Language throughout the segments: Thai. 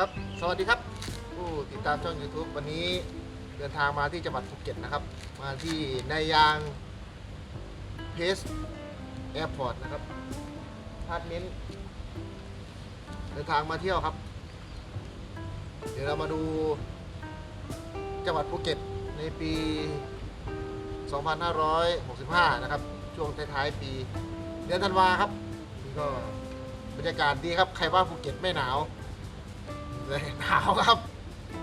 ครับ สวัสดีครับ ผู้ติดตามช่อง YouTube วันนี้เดินทางมาที่จังหวัดภูเก็ตนะครับ มาที่นายางเพสแอร์พอร์ตนะครับพาร์ทเมนต์เดินทางมาเที่ยวครับ เดี๋ยวเรามาดูจังหวัดภูเก็ตในปี 2565 นะครับ ช่วงท้ายๆ ปีเดือนธันวาครับนี่ก็บรรยากาศดีครับ ใครว่าภูเก็ตไม่หนาว เลยหนาวครับ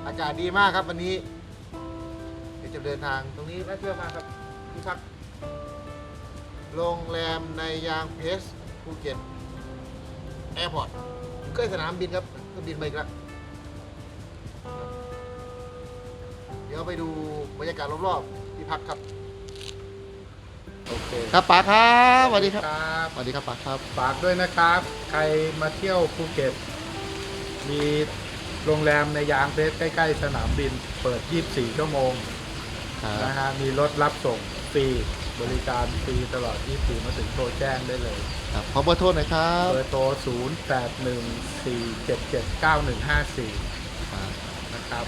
อากาศดีมากครับวันนี้ เดี๋ยวจะเดินทางตรงนี้น่าเที่ยวมากครับที่พักโรงแรมในยางเพสภูเก็ตแอร์พอร์ตใกล้สนามบินครับก็บินไปอีกแล้วเดี๋ยวไปดูบรรยากาศรอบๆที่พักครับโอเคครับป๋าครับสวัสดีครับครับสวัสดีครับป๋าครับ ฝากด้วยนะครับ ใครมาเที่ยวภูเก็ตมี โรงแรมในยางเพชรใกล้ ๆ สนามบิน เปิด 24 ชั่วโมงนะฮะมีรถรับส่งฟรีบริการฟรีตลอด 24 มาถึงโทรแจ้งได้เลยครับขอเบอร์โทรหน่อยครับ เบอร์โทร 0814779154 นะครับ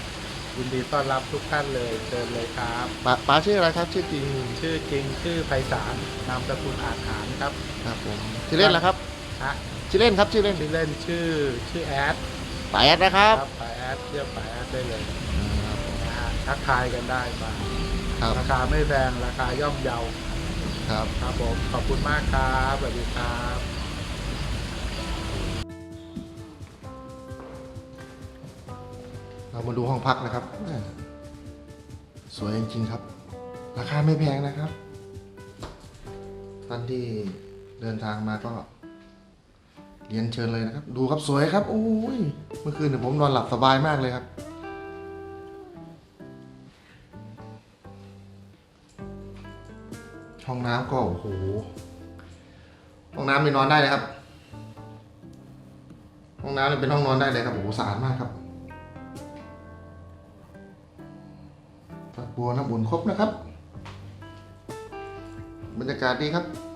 ยินดีต้อนรับทุกท่านเลยเชิญเลยครับป๋าป๋าชื่ออะไรครับ ชื่อจริง ชื่อจริงชื่อไพศาลนามสกุลอาหารครับ ครับผมชื่อเล่นนะครับฮะชื่อเล่นครับชื่อเล่นชื่อเล่นชื่อชื่อแอด ป๋าแอดนะครับไปแอดเรียกไปแอดได้เลยครับผมนะฮะทักทายกันได้มาครับราคาไม่แพงราคาย่อมเยาครับ ครับผมขอบคุณมากครับสวัสดีครับเรามาดูห้องพักนะครับแม่สวยจริงๆครับ ราคาไม่แพงนะครับ ท่านที่เดินทางมาก็ เรียนเชิญเลยนะครับ ดูครับสวยครับโอ้ยเมื่อคืนเนี่ยผมนอนหลับสบายมากเลยครับ ห้องน้ำก็โอ้โหห้องน้ำนี่นอนได้เลยครับ ห้องน้ำเนี่ยเป็นห้องนอนได้เลยครับโอ้โหสะอาดมากครับฝักบัวน้ำอุ่นครบนะครับ บรรยากาศดีครับ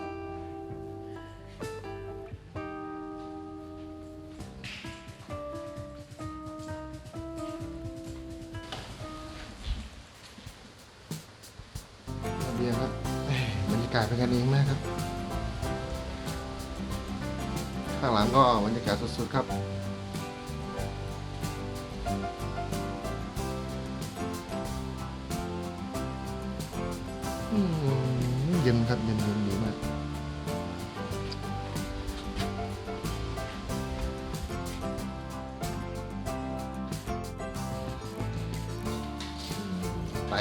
ากาศเป็นกันเองมากครับ ข้างหลังก็บรรยากาศสุดๆครับอืมเย็นครับเย็นเย็นดีมาก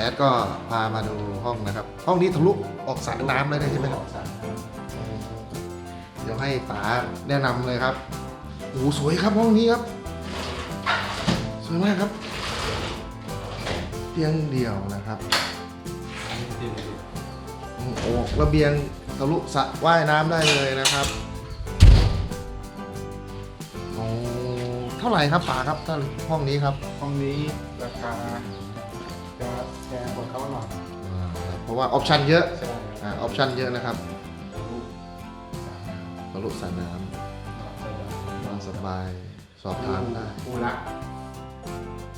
อดก็พามาดูห้องนะครับ ห้องนี้ทะลุออกสระน้ำเลยได้ใช่ไหมครับเดี๋ยวให้ป๋าแนะนำเลยครับโอ้โหสวยครับห้องนี้ครับ สวยมากครับ เตียงเดียวนะครับโอ้ระเบียงทะลุสระว่ายน้ำได้เลยนะครับโอ้เท่าไหร่ครับป๋าครับถ้าห้องนี้ครับ ห้องนี้ราคา ราะว่าออปชันเยอะใช่อ่าออปชันเยอะนะครับทะลุสระน้ำนอนสบาย สอบถามได้ผู้รัก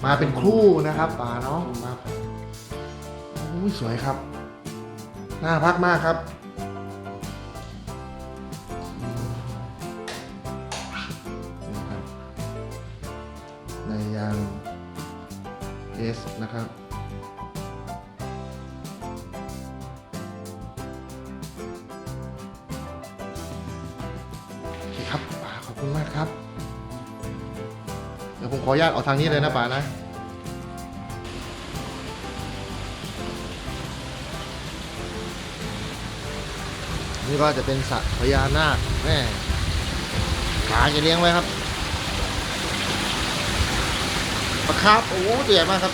มาเป็นคู่นะครับป๋าเนาะมาโอ้ยสวยครับ น่าพักมากครับอืมนี่ครับในยางเอสนะครับ ดี๋ยวผมขออนุญาตออกทางนี้เลยนะป๋านะนี่ก็จะเป็นสระพญานาคแม่ป๋าจะเลี้ยงไว้ครับปลาคาร์ฟโอ้โหตัวใหญ่มากครับ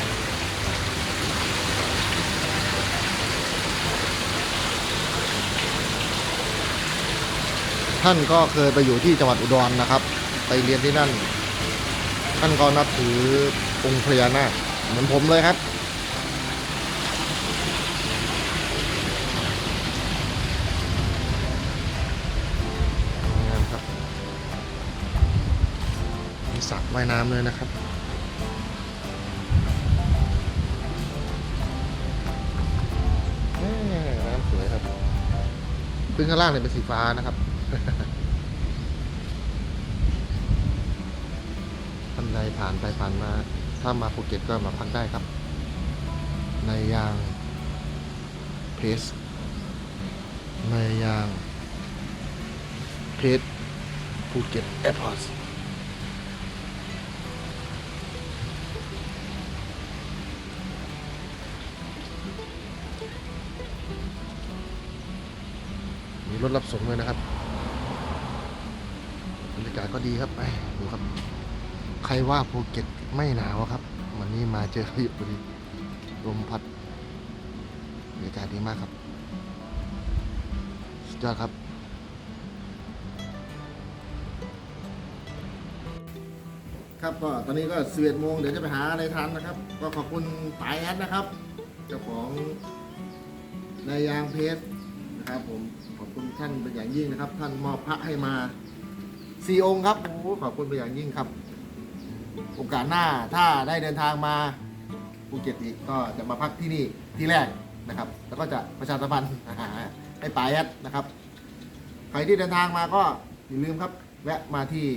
ท่านก็เคยไปอยู่ที่จังหวัดอุดรนะครับ ไปเรียนที่นั่น ท่านก็นับถือองค์พญานาคเหมือนผมเลยครับ งานครับมีสระว่ายน้ำเลยนะครับน้ำสวยครับพื้นข้างล่างเนี่ยเป็นสีฟ้านะครับ ผ่านไปผ่านมา ถ้ามาภูเก็ตก็มาพักได้ครับ ในยางเพสในยางเพสภูเก็ตแอร์พอร์ตมีรถรับส่งเลยนะครับบรรยากาศก็ดีครับ ไปดูครับ รว่าภูเก็ตไม่หนาวครับ วันนี้มาเจอพายุพอดีลมพัดบรรยากาศดีมากครับสุดยอดครับครับก็ตอนนี้ก็สิบเอ็ดโมงเดี๋ยวจะไปหาอะไรทานนะครับ ก็ขอบคุณปายแอดนะครับ เจ้าของนายยางเพชรนะครับ ผมขอบคุณท่านเป็นอย่างยิ่งนะครับ ท่านมอบพระให้มาสี่องค์ครับโอ้ขอบคุณเป็นอย่างยิ่งครับ โอกาสหน้าถ้าได้เดินทางมาภูเก็ตอีกก็จะมาพักที่นี่ที่แรกนะครับ แล้วก็จะประชาสัมพันธ์ให้ปายแอดนะครับ ใครที่เดินทางมาก็อย่าลืมครับ แวะมาที่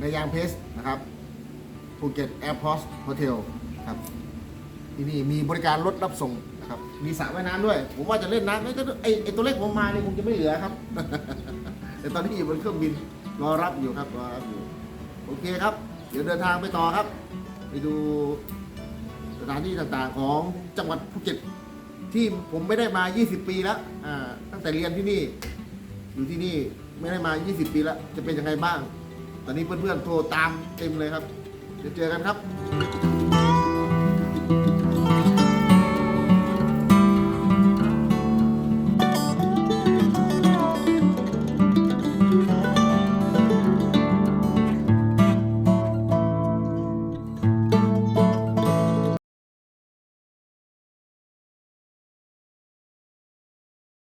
ในยางเพสนะครับภูเก็ตแอร์พอร์ตโฮเทลครับที่นี่มีบริการรถรับส่งนะครับ มีสระว่ายน้ำด้วย ผมว่าจะเล่นน้ำไม่ก็ไอไอตัวเล็กผมมาเนี่ยคงจะไม่เหลือครับ แต่ตอนนี้อยู่บนเครื่องบินรอรับอยู่ครับรอรับอยู่ โอเคครับ เดี๋ยวเดินทางไปต่อครับ ไปดูสถานที่ต่างๆของจังหวัดภูเก็ตที่ผมไม่ได้มา 20 ปีแล้วอ่าตั้งแต่เรียนที่นี่ อยู่ที่นี่ไม่ได้มา 20 ปีแล้วจะเป็นยังไงบ้าง ตอนนี้เพื่อนๆโทรตามเต็มเลยครับเดี๋ยวเจอกันครับ